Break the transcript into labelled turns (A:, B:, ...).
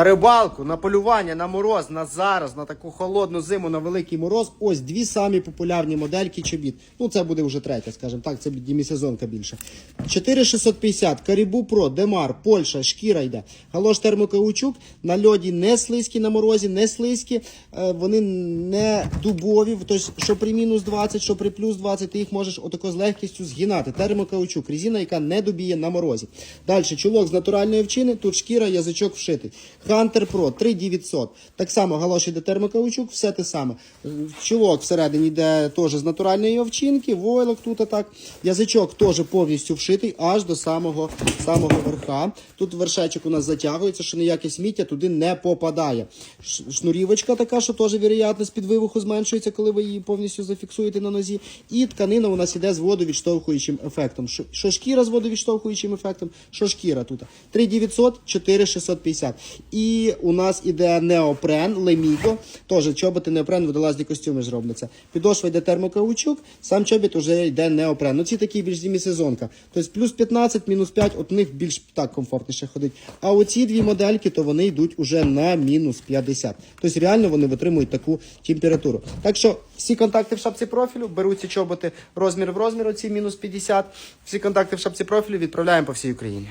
A: На рибалку, на полювання, на мороз, на зараз, на таку холодну зиму, на великий мороз. Ось дві самі популярні модельки чобіт. Ну, це буде вже третя, скажімо так, це демісезонка більше. 4650, Карібу Про, Демар, Польща, шкіра йде. Галош термокаучук, на льоді не слизькі, на морозі не слизькі, е, вони не дубові, тобто, що при мінус 20, що при плюс 20, ти їх можеш отако з легкістю згинати. Термокаучук, резина, яка не добіє на морозі. Далі, чулок з натуральної овчини, тут шкіра, язичок вшитий. Hunter Pro 3900. Так само галош іде термокаучук, все те саме. Чулок всередині йде теж з натуральної овчинки, войлок тут так. Язичок теж повністю вшитий аж до самого, самого верха. Тут вершечок у нас затягується, що ніяке сміття туди не попадає. Шнурівочка така, що теж вероятність під вивуху зменшується, коли ви її повністю зафіксуєте на нозі. І тканина у нас іде з водовідштовхуючим ефектом. Що шкіра з водовідштовхуючим ефектом, що шкіра тут. 3900, 4650. І у нас іде неопрен, леміго. Теж чоботи неопрен, водолазні костюми зробляться. Підошва йде термокаучук, сам чобіт уже йде неопрен. Ну ці такі більш зимі-сезонка. Тобто плюс 15, мінус 5, от них більш так комфортніше ходить. А оці дві модельки, то вони йдуть уже на мінус 50. Тобто реально вони витримують таку температуру. Так що всі контакти в шапці профілю, беруть ці чоботи розмір в розмір, оці мінус 50. Всі контакти в шапці профілю відправляємо по всій Україні.